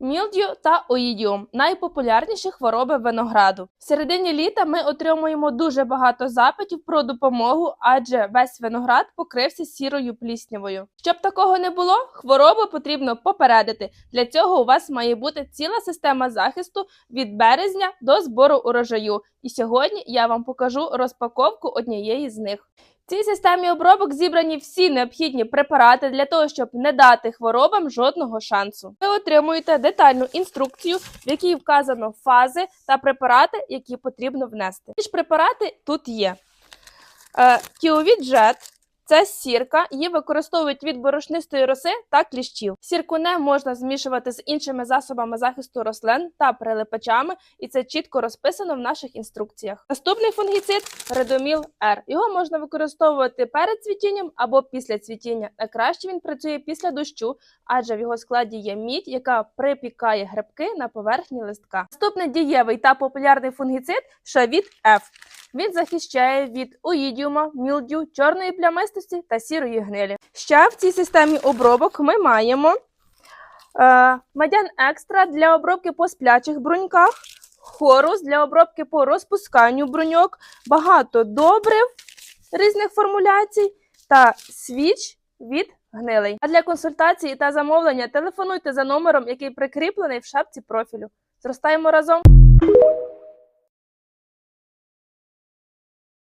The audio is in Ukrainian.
мілдю та оїдіум найпопулярніші хвороби винограду. В середині літа ми отримуємо дуже багато запитів про допомогу, адже весь виноград покрився сірою пліснявою. Щоб такого не було, хворобу потрібно попередити. Для цього у вас має бути ціла система захисту від березня до збору урожаю. І сьогодні я вам покажу розпаковку однієї з них. В цій системі обробок зібрані всі необхідні препарати для того, щоб не дати хворобам жодного шансу. Ви отримуєте детальну інструкцію, в якій вказано фази та препарати, які потрібно внести. Ті ж препарати тут є. Е, Кіовід Джет це сірка, її використовують від борошнистої роси та кліщів. Сірку не можна змішувати з іншими засобами захисту рослин та прилипачами, і це чітко розписано в наших інструкціях. Наступний фунгіцид Редоміл Р. Його можна використовувати перед цвітінням або після цвітіння. Найкраще він працює після дощу, адже в його складі є мідь, яка припікає грибки на поверхні листка. Наступний дієвий та популярний фунгіцид Шавіт Ф. Він захищає від оїдіума, мілдю, чорної плямистості та сірої гнилі. Ще в цій системі обробок ми маємо е, медян екстра для обробки по сплячих бруньках, хорус для обробки по розпусканню бруньок, багато добрив різних формуляцій та свіч від гнилей. А для консультації та замовлення телефонуйте за номером, який прикріплений в шапці профілю. Зростаємо разом!